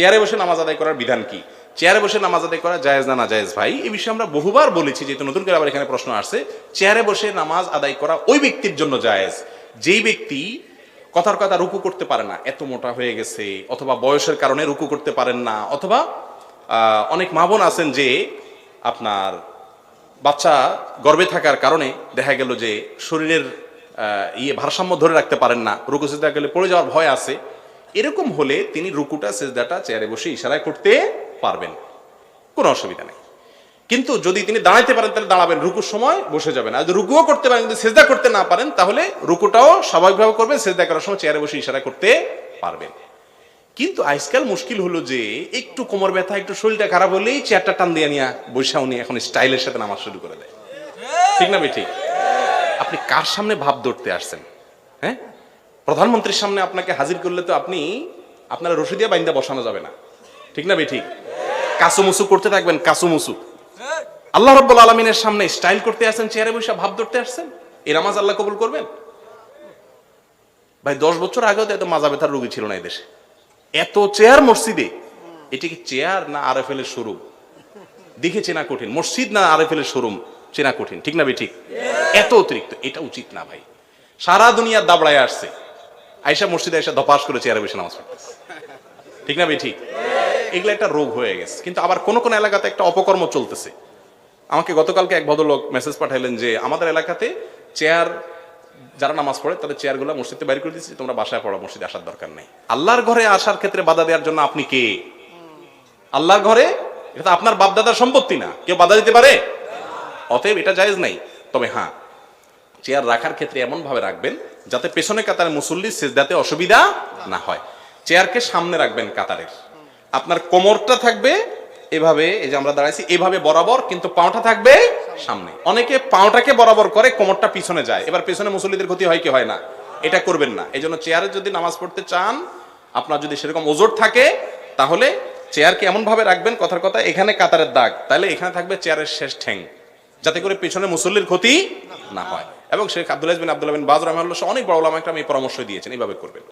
চেয়ারে বসে নামাজ আদায় করার বিধান কি? চেয়ারে বসে নামাজ আদায় করা জায়েজ না না জায়েজ ভাই? এই বিষয়ে আমরা বহুবার বলেছি, যেহেতু নতুন করে আবার এখানে প্রশ্ন আসছে, চেয়ারে বসে নামাজ আদায় করা ওই ব্যক্তির জন্য জায়েজ। যেই ব্যক্তি কথার কথা রুকু করতে পারে না, এত মোটা হয়ে গেছে, অথবা বয়সের কারণে রুকু করতে পারেন না, অথবা অনেক মা বোন আছেন যে আপনার বাচ্চা গর্বে থাকার কারণে দেখা গেল যে শরীরের ইয়ে ভারসাম্য ধরে রাখতে পারেন না রুকু সেজদা গেলে পড়ে যাওয়ার ভয় আছে এরকম হলে তিনি রুকুটা, সেজদাটা, চেয়ারে বসে ইশারায় করতে পারবেন। কোনো অসুবিধা নেই। কিন্তু যদি তিনি দাঁড়াইতে পারেন, তাহলে দাঁড়াবেন। রুকুর সময় বসে যাবেন। আর যদি রুকুও করতে পারেন কিন্তু সেজদা করতে না পারেন, তাহলে রুকুটাও স্বাভাবিকভাবে করবেন, সেজদা করার সময় চেয়ারে বসে ইশারা করতে পারবেন। কিন্তু আজকাল মুশকিল হলো যে, একটু কোমর ব্যথা, একটু শরীরটা খারাপ হলেই চেয়ারটা টান দিয়ে নিয়ে বৈশা উনি এখন স্টাইলের সাথে নামাজ শুরু করে দেয়। ঠিক না বেঠিক আপনি কার সামনে ভাব ধরতে আসছেন? হ্যাঁ? প্রধানমন্ত্রীর সামনে আপনাকে হাজির করলে তো আপনি আপনার রশিদিয়া বাইন্দা বসানো যাবে না। ঠিক না বেঠিক কাসুমুসু করতে থাকবেন কাসুমুসু আল্লাহ রব্বুল আলমিনের সামনে স্টাইল করতে আসছেন, চেয়ারে বসে ভাব ধরতে আসছেন। এই নামাজ আল্লাহ কবুল করবেন? ভাই, দশ বছর আগেও তো এত মাজা ব্যথার রোগী ছিল না দেশে। এত চেয়ার মসজিদে। এটি কি চেয়ার না আর এফ এর শোরুম? দেখে চেনা কঠিন। মসজিদ না আর এফ এর শোরুম? চেনা কঠিন। ঠিক না ভাই? ঠিক। এত অতিরিক্ত। এটা উচিত না ভাই। সারা দুনিয়া দাবড়ায় আসছে। আয়সা মসজিদে আয়সা ধপাস করে চেয়ারে বসে নামাজ পড়তেছে। ঠিক না ঠিক। এগুলো একটা রোগ হয়ে গেছে। কিন্তু আবার কোন কোন এলাকাতে একটা অপকর্ম চলতেছে। আমাকে গতকালকে এক ভদ্রলোক মেসেজ পাঠাইলেন যে, আমাদের এলাকাতে চেয়ার, যারা নামাজ পড়ে, তাদের চেয়ারগুলো মসজিদে বাইর করে দিচ্ছি তোমরা বাসায় পড়া, মসজিদে আসার দরকার নেই। আল্লাহর ঘরে আসার ক্ষেত্রে বাধা দেওয়ার জন্য আপনি কে? আল্লাহর ঘরে? এটা আপনার বাপদাদার সম্পত্তি না। কেউ বাধা দিতে পারে? অতএব এটা জায়েজ নাই। তবে হ্যাঁ চেয়ার রাখার ক্ষেত্রে এমন ভাবে রাখবেন যাতে পেছনে কাতারে মুসল্লি সেজদাতে অসুবিধা না হয়। চেয়ারকে সামনে রাখবেন কাতারের। আপনার কোমরটা থাকবে এভাবে, এই যে আমরা দাঁড়াইছি, এভাবে বরাবর, কিন্তু পাওটা থাকবে সামনে। অনেকে পাওটাকে বরাবর করে, কোমরটা পিছনে যায়। এবার পেছনে মুসল্লিদের ক্ষতি হয় কি হয় না? এটা করবেন না। এই জন্য চেয়ারে যদি নামাজ পড়তে চান, আপনার যদি সেরকম ওজোর থাকে, তাহলে চেয়ারকে এমন ভাবে রাখবেন, কথার কথা, এখানে কাতারের দাগ, তাহলে এখানে থাকবে চেয়ারের শেষ ঠ্যাং, যাতে করে পেছনে মুসল্লির ক্ষতি না হয়। এবং শেখ আব্দুল বিন আব্দুল্লাহ বিন বাজ রহমাল্লাহ অনেক বড় ওলামা একরাম এই পরামর্শ দিয়েছেন, এইভাবে করবেন।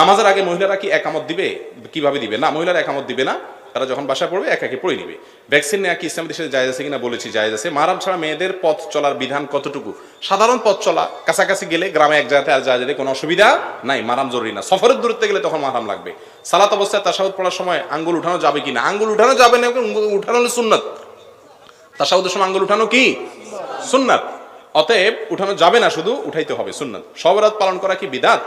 নামাজের আগে মহিলারা কি একামত দিবে? কীভাবে দিবে? না, মহিলারা একামত দিবে না, তারা যখন বাসা পড়বে একাকে পড়ে নিবে। ভ্যাকসিন নেওয়া কি ইসলাম দেশে জায়জ আছে কিনা বলেছি জায়জ আছে। মারাম ছাড়া মেয়েদের পথ চলার বিধান কতটুকু? সাধারণ পথ চলা, কাছাকাছি গেলে গ্রামে এক জায়গাতে আর জায়গাতে কোনো অসুবিধা নাই, মারাম জরুরি না। সফরের দূরত্বে গেলে তখন মারাম লাগবে। সালাত অবস্থায় তাসাউদ পড়ার সময় আঙ্গুল উঠানো যাবে কিনা? আঙ্গুল উঠানো যাবে না, উঠানো সুন্নত। তাসাউদের সময় আঙ্গুল উঠানো কি? সুন্নাত। অতএব উঠানো যাবে না শুধু উঠাইতে হবে সুন্নাত। সবরাত পালন করা কি বিদাত?